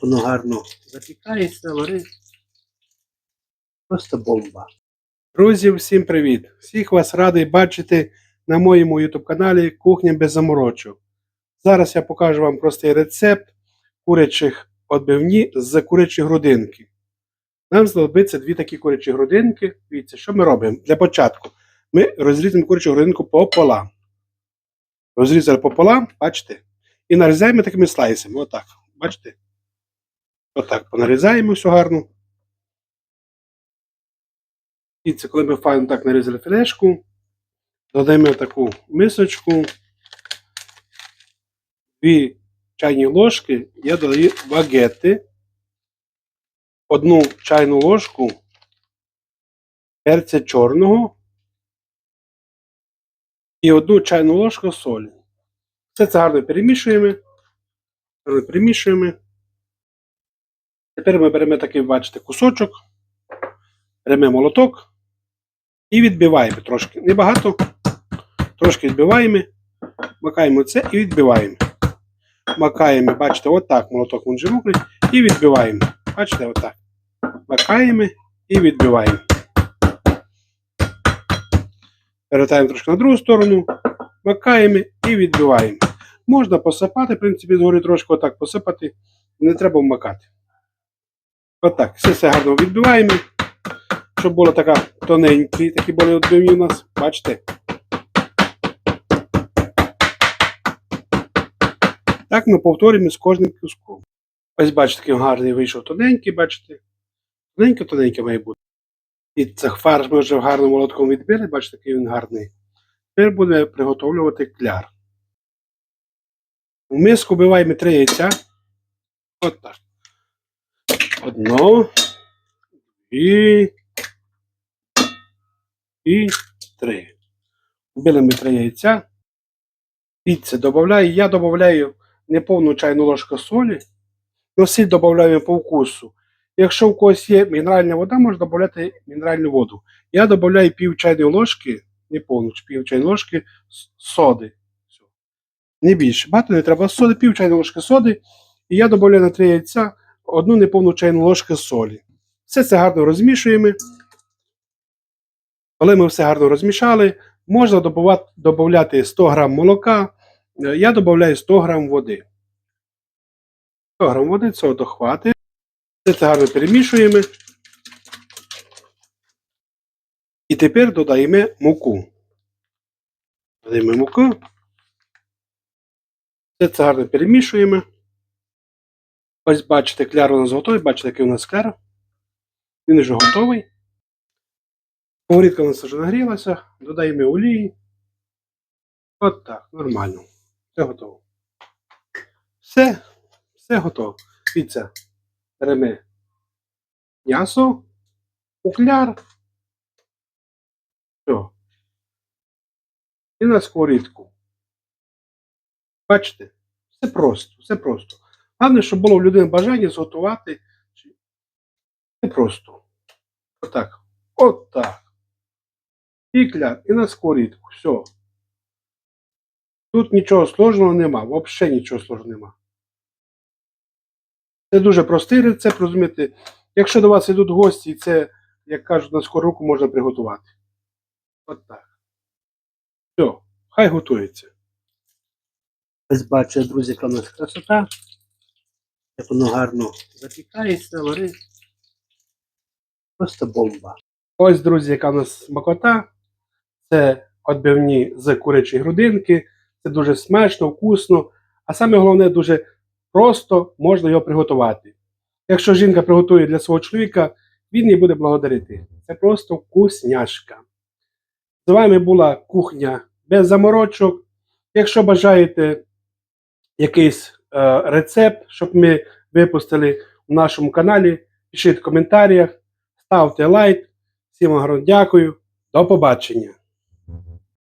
Воно гарно запікається, варить. Просто бомба. Друзі, всім привіт! Всіх вас радий бачити на моєму YouTube каналі Кухня без заморочок. Зараз я покажу вам простий рецепт курячих отбивні з курячої грудинки. Нам знадобиться дві такі курячі грудинки. Дивіться, що ми робимо? Для початку ми розрізаємо курячу грудинку пополам. Розрізали пополам, бачите? І нарізаємо такими слайсами. Отак. Бачите? Отак понарізаємо все гарно. І це коли ми файно так нарізали філешку, додаємо таку мисочку, дві чайні ложки, я додаю багети, одну чайну ложку перця чорного і одну чайну ложку солі. Все це гарно перемішуємо. Перемішуємо. Тепер ми беремо такий, бачите, кусочок, беремо молоток і відбиваємо трошки. Небагато, трошки відбиваємо, макаємо це і відбиваємо. Макаємо, бачите, отак молоток мокрий, і відбиваємо. Бачите, отак. Макаємо і відбиваємо. Перевертаємо трошки на другу сторону, макаємо і відбиваємо. Можна посипати, в принципі, згори трошки отак посипати, не треба вмакати. Отак, все це гарно відбиваємо, щоб було така тоненькі, такі були відбивні у нас, бачите. Так ми повторюємо з кожним куском. Ось бачите, такий гарний вийшов тоненький, бачите. Тоненьке-тоненьке має бути. І цей фарш ми вже гарним молотком відбили, бачите, який він гарний. Тепер буде приготовлювати кляр. В миску вбиваємо три яйця. От так. Одно. І. І три. Вбили ми три яйця. Піце додаю. Я додаю неповну чайну ложку солі. Но сіль додаємо по вкусу. Якщо у когось є мінеральна вода, можна додати мінеральну воду. Я додаю пів чайної ложки, не повну, пів чайної ложки соди. Не більше. Багато не треба соди, пів чайної ложки соди. І я додаю на три яйця одну неповну чайну ложку солі. Все це гарно розмішуємо. Коли ми все гарно розмішали, можна додати 100 г молока. Я додаю 100 г води. 100 г води цього дохватить. Все це гарно перемішуємо. І тепер додаємо муку. Додаємо муку. Все це гарно перемішуємо. Ось бачите, кляр у нас готовий. Бачите, який у нас кляр. Він вже готовий. Сковорідка у нас вже нагрілася. Додаємо олії. От так, нормально. Все готово. Все, все готово. Дивіться, беремо м'ясо, кукляр. Все. І на сковорідку. Бачите, все просто, все просто. Головне, щоб було в людини бажання зготувати. Все просто. Отак. Отак. І кляр, і на сковорідку. Все. Тут нічого сложного нема, взагалі нічого сложного нема. Це дуже простий рецепт, розумієте. Якщо до вас йдуть гості, це, як кажуть, на скору руку можна приготувати. От так. Все, хай готується. Ось бачите, друзі, яка у нас красота. Як воно гарно запікається, варить. Просто бомба. Ось, друзі, яка у нас смакота. Це відбивні з курячої грудинки. Це дуже смачно, вкусно. А саме головне, дуже просто можна його приготувати. Якщо жінка приготує для свого чоловіка, він її буде благодарити. Це просто вкусняшка. З вами була кухня без заморочок. Якщо бажаєте якийсь рецепт, щоб ми випустили в нашому каналі, пишіть в коментарях, ставте лайк. Всім вам дякую. До побачення!